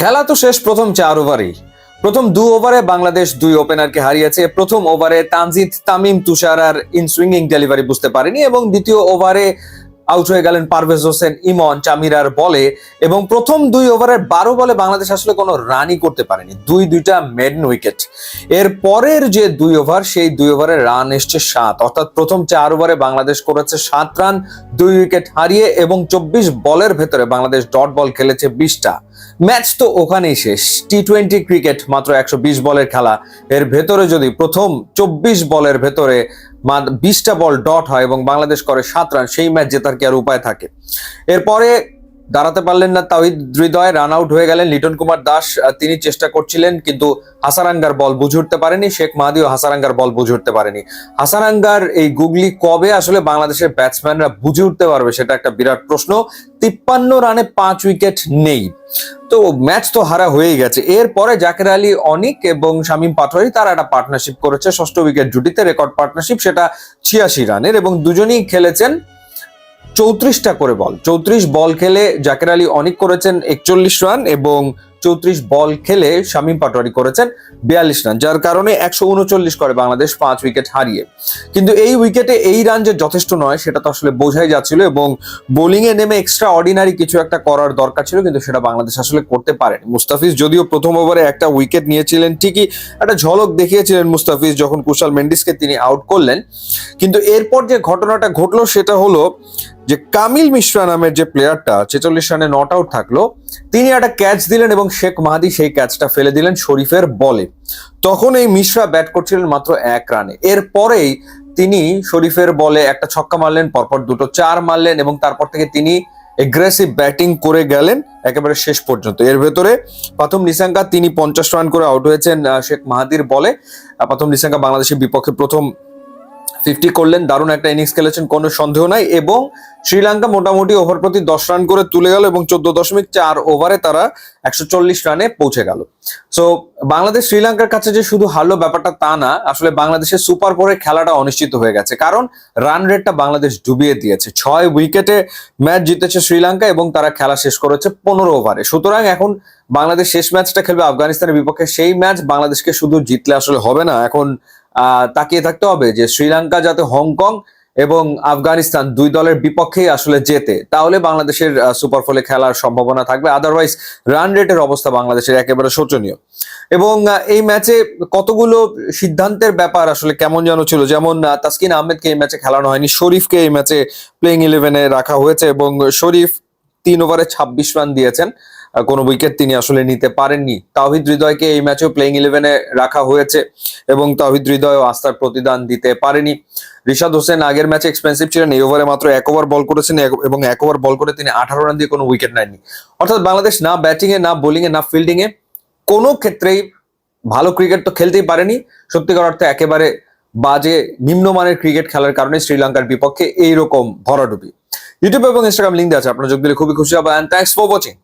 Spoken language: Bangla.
খেলা তো শেষ প্রথম চার ওভারেই। প্রথম দু ওভারে বাংলাদেশ দুই ওপেনারকে হারিয়েছে। প্রথম ওভারে তানজিদ তামিম তুষার আর ইন সুইঙ্গিং ডেলিভারি বুঝতে পারেনি এবং দ্বিতীয় ওভারে আউট হয়ে গেলেন পারভেজ হোসেন ইমন চামিরার বলে এবং প্রথম দুই ওভারের বারো বলে বাংলাদেশ আসলে কোনো রানই করতে পারেনি। দুই দুইটা মেডন উইকেট এর পরের যে দুই ওভার, সেই দুই ওভারে রান এসছে সাত। অর্থাৎ প্রথম চার ওভারে বাংলাদেশ করেছে সাত রান, দুই উইকেট হারিয়ে এবং চব্বিশ বলের ভেতরে বাংলাদেশ ডট বল খেলেছে বিশটা। ম্যাচ তো ওখানেই শেষ। টি টোয়েন্টি ক্রিকেট মাত্র একশো বিশ বলের খেলা। এর ভেতরে যদি প্রথম চব্বিশ বলের ভেতরে বিশটা বল ডট হয় এবং বাংলাদেশ করে সাত রান, সেই ম্যাচ জেতার কি আর উপায় থাকে? এরপরে দাঁড়াতে পারলেন না তাহিদ হৃদয় রান আউট হয়ে গেলেন। লিটন কুমার দাস তিনি চেষ্টা করছিলেন, কিন্তু হাসারাঙ্গার বল বুঝে উঠতে পারেনি। শেখ মাহাদিও হাসারাঙ্গার বল বুঝে উঠতে পারেনি। হাসারাঙ্গার এই গুগলি কবে আসলে বাংলাদেশের ব্যাটসম্যানরা বুঝে উঠতে পারবে, সেটা একটা বিরাট প্রশ্ন। তিপ্পান্ন রানে পাঁচ উইকেট নেই। তো ম্যাচ তো হারা হয়েই গেছে। এরপরে জাকের আলী অনিক এবং শামীম পাটোয়ারি তারা একটা পার্টনারশিপ করেছে, ষষ্ঠ উইকেট জুটিতে রেকর্ড পার্টনারশিপ সেটা ছিয়াশি রানের, এবং দুজনেই খেলেছেন চৌত্রিশটা করে বল। চৌত্রিশ বল খেলে জাকের আলী অনেক করেছেন, একচল্লিশ রান এবং চৌত্রিশ বল খেলে শামীম পাটোয়ারি করেছেন বিয়াল্লিশ রান, যার কারণে একশো উনচল্লিশ করে বাংলাদেশ পাঁচ উইকেট হারিয়ে। কিন্তু এই উইকেটে এই রান যে যথেষ্ট নয়, সেটা তো আসলে বোঝাই যাচ্ছিল এবং বোলিং এ নেমে এক্সট্রা অর্ডিনারি কিছু একটা করার দরকার ছিল, কিন্তু সেটা বাংলাদেশ আসলে করতে পারেনি। মুস্তাফিজ যদিও প্রথম ওভারে একটা উইকেট নিয়েছিলেন ঠিকই, একটা ঝলক দেখিয়েছিলেন মুস্তাফিজ যখন কুশাল মেন্ডিসকে তিনি আউট করলেন। কিন্তু এরপর যে ঘটনাটা ঘটলো, সেটা হলো যে কামিল মিশ্রা নামের যে প্লেয়ারটা ছেচল্লিশ রানে নট আউট থাকল, তিনি একটা ক্যাচ দিলেন এবং শেখ মাহাদি সেই ক্যাচটা ফেলে দিলেন শরীফের বলে। তখন এই মিশ্রা ব্যাট করছিলেন মাত্র এক রানে। এরপরেই তিনি শরীফের বলে একটা ছক্কা মারলেন, পরপর দুটো চার মারলেন এবং তারপর থেকে তিনি এগ্রেসিভ ব্যাটিং করে গেলেন একেবারে শেষ পর্যন্ত। এর ভেতরে প্রথম নিসাঙ্কা তিনি পঞ্চাশ রান করে আউট হয়েছেন শেখ মাহাদির বলে। প্রথম নিসাঙ্কা বাংলাদেশের বিপক্ষে প্রথম ফিফটি করলেন, দারুণ একটা ইনিংস খেলেছেন, কোনো সন্দেহ নাই। এবং শ্রীলঙ্কা মোটামুটি ওভার প্রতি দশ রান করে তুলে গেল এবং চোদ্দ দশমিক চার ওভারে তারা একশো চল্লিশ রানে পৌঁছে গেল। সো বাংলাদেশ শ্রীলঙ্কার কাছে যে শুধু হারলো ব্যাপারটা তা না, আসলে বাংলাদেশের সুপার ফোরের খেলাটা অনিশ্চিত হয়ে গেছে। কারণ রান রেটটা বাংলাদেশ ডুবিয়ে দিয়েছে। ছয় উইকেটে ম্যাচ জিতেছে শ্রীলঙ্কা এবং তারা খেলা শেষ করেছে পনেরো ওভারে সুতরাং এখন বাংলাদেশ শেষ ম্যাচটা খেলবে আফগানিস্তানের বিপক্ষে। সেই ম্যাচ বাংলাদেশকে শুধু জিতলে আসলে হবে না। এখন তাকিয়ে থাকতে হবে যে শ্রীলঙ্কা যাতে হংকং এবং আফগানিস্তান দুই দলের বিপক্ষেই আসলে জেতে, তাহলে বাংলাদেশের সুপার ফলে খেলার সম্ভাবনা থাকবে। আদারওয়াইজ রান রেটের অবস্থা বাংলাদেশের একেবারে শোচনীয়। এবং এই ম্যাচে কতগুলো সিদ্ধান্তের ব্যাপার আসলে কেমন যেন ছিল? যেমন তাসকিন আহমেদকে এই ম্যাচে খেলানো হয়নি, শরীফকে এই ম্যাচে প্লেইং ইলেভেনে রাখা হয়েছে এবং শরীফ তিন ওভারে ছাব্বিশ রান দিয়েছেন। কোনো উইকেট তিনি আসলে নিতে পারেননি। তাওহিদ হৃদয়কে এই ম্যাচেও প্লেইং ইলেভেনে রাখা হয়েছে এবং তাওহিদ হৃদয়ও আস্থার প্রতিদান দিতে পারেনি। রিশাদ হোসেন আগের ম্যাচে এক্সপেন্সিভ ছিলেন, এই ওভারে মাত্র এক ওভার বল করেছেন এবং এক ওভার বল করে তিনি আঠারো রান দিয়ে কোনো উইকেট নেননি। অর্থাৎ বাংলাদেশ না ব্যাটিংয়ে না বোলিংয়ে না ফিল্ডিংয়ে কোনো ক্ষেত্রেই ভালো ক্রিকেট তো খেলতেই পারেনি। সত্যিকার অর্থে একেবারে বাজে, নিম্নমানের ক্রিকেট খেলার কারণে শ্রীলঙ্কার বিপক্ষে এইরকম ভরাডুবি। ইউটিউব এবং ইনস্টাগ্রাম লিঙ্ক আছে, আপনারা যোগ দিলে খুবই খুশি হবেন থ্যাংকস ফর ওয়াচিং